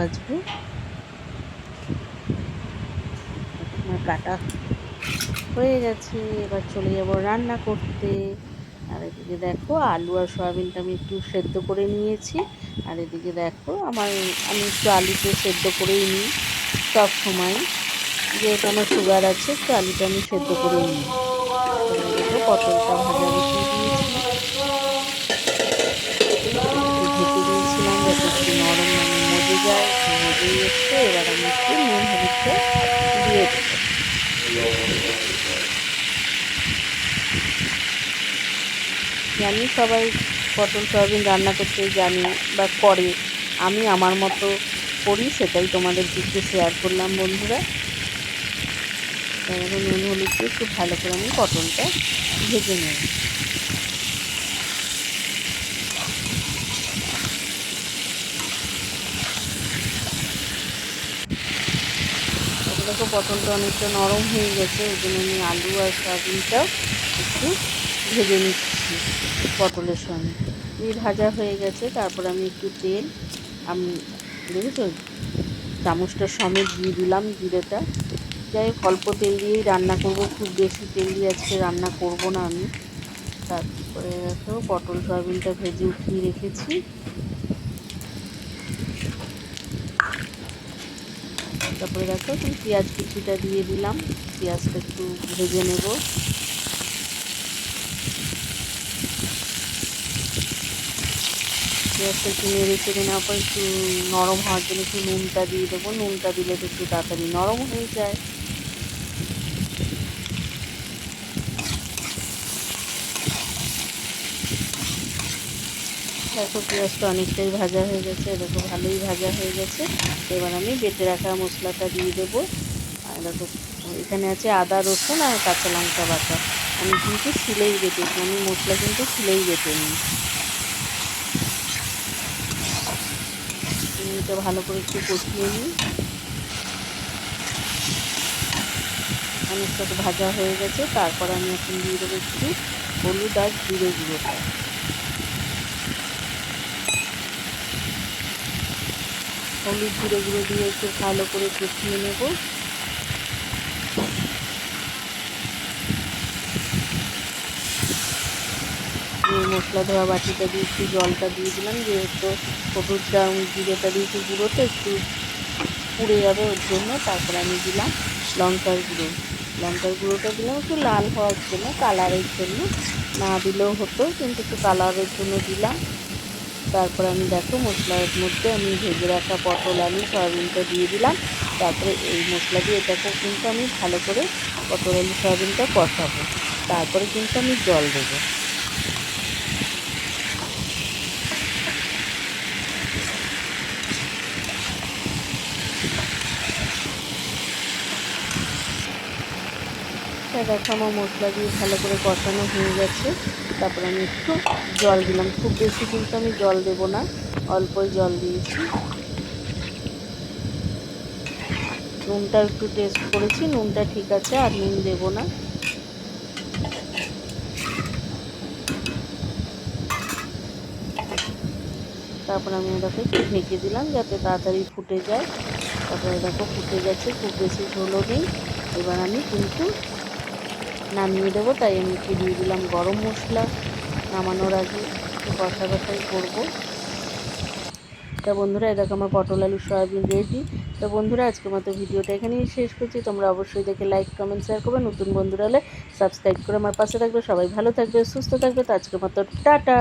ভাজবো। আমার কাটা হয়ে গেছে, এবার চলে যাব রান্না করতে। আর এদিকে দেখো আলু আর সয়াবিনটা আমি একটু সেদ্ধ করে নিয়েছি। আর এদিকে দেখো আমার, আমি একটু আলুতে সেদ্ধ করেই নিই সব সময়। যেহেতু আমার সুগার আছে, একটু আলুটা আমি সেদ্ধ করেই নিই। পটলটা ভাজা এসছে এবার আমি একটু নুন হলুদটা দিয়ে জানি সবাই পটল, সয়াবিন রান্না করতে জানি বা করে। আমি আমার মতো করি, সেটাই তোমাদের একটু শেয়ার করলাম, বন্ধুরা। নুন, হলুদ একটু ভালো করে আমি পটলটা ভেজে নেব। দেখো পটলটা অনেকটা নরম হয়ে গেছে ওই জন্য আমি আলু আর সয়াবিনটাও একটু ভেজে নিচ্ছি পটলের সঙ্গে। এই ভাজা হয়ে গেছে, তারপর আমি একটু তেল, আমি, দেখেছ? চামচটা সমেত দিয়ে দিলাম জিরেটা। যাই হোক, অল্প তেল দিয়েই রান্না করব, খুব বেশি তেল দিয়ে আজকে রান্না করব না আমি। তারপরে দেখো, পটল, সয়াবিনটা ভেজে উঠিয়ে রেখেছি। তারপরে দেখো পেঁয়াজ কিছুটা দিয়ে দিলাম। পেঁয়াজটা একটু ভেজে নেব। পেঁয়াজটা একটু নেড়ে চেড়ে নেওয়ার পর একটু নরম হওয়ার জন্য একটু নুনটা দিয়ে দেবো। নুনটা দিলে তো একটু তাড়াতাড়ি নরম হয়ে যায়। দেখো পেঁয়াজটা অনেকটাই ভাজা হয়ে গেছে, দেখো ভালোই ভাজা হয়ে গেছে। এবার আমি বেটে রাখা মশলাটা দিয়ে দেবো। আর দেখো, এখানে আছে আদা, রসুন আর কাঁচা লঙ্কা বাটা। আমি কিন্তু শিলেই বেটেছি আমি মশলা কিন্তু শিলেই বেটে নিই। এটা ভালো করে একটু কষিয়ে নিই। অনেকটা ভাজা হয়ে গেছে, তারপর আমি এখন দিয়ে দেবো একটু হলুদ আর জিরে গুঁড়োটা। হলুদ জিরে গুঁড়ো দিয়ে একটু ভালো করে কষিয়ে নেব। মশলা ধোয়া বাটিটা দিয়ে একটু জলটা দিয়ে দিলাম, যেহেতু হলুদটা জিরেটা দিয়েছি গুঁড়োটা একটু পুড়ে যাবে ওর জন্য, তারপরে আমি দিলাম লঙ্কার গুঁড়ো। লঙ্কার গুঁড়োটা দিলাম একটু লাল হওয়ার জন্য কালারের জন্য। না দিলেও হতো, কিন্তু একটু কালারের জন্য দিলাম। তারপর আমি দেখো মশলার মধ্যে আমি ভেজে রাখা পটল, আলু, সয়াবিনটা দিয়ে দিলাম। তারপরে এই মশলা দিয়ে এটাকেও কিন্তু আমি ভালো করে পটল, আলু, সয়াবিনটা কষাবো। তারপরে কিন্তু আমি জল দেবো। দেখো আমার মশলা দিয়ে ভালো করে কষানো হয়ে গেছে। তারপর আমি একটু জল দিলাম। খুব বেশি কিন্তু আমি জল দেব না, অল্পই জল দিয়েছি। নুনটা একটু টেস্ট করেছি, নুনটা ঠিক আছে, আর নুন দেবো না। তারপর আমি ওটাকে একটু ঢেকে দিলাম যাতে তাড়াতাড়ি ফুটে যায়। তারপরে দেখো ফুটে গেছে, খুব বেশি ঝোলও নেই। এবার আমি কিন্তু নামিয়ে দেবো, তাই আমি একটু দিয়ে দিলাম গরম মশলা। নামানোর আগে একটু কষা কষাই করব। তা বন্ধুরা এরকম আমার পটল আলু সয়াবিন রেডি। তো বন্ধুরা আজকে মতো ভিডিওটা এখানেই শেষ করছি। তোমরা অবশ্যই দেখে লাইক, কমেন্ট, শেয়ার করবে। নতুন বন্ধুরা হলে সাবস্ক্রাইব করে আমার পাশে থাকবে। সবাই ভালো থাকবে, সুস্থ থাকবে। তো আজকের মতো টাটা।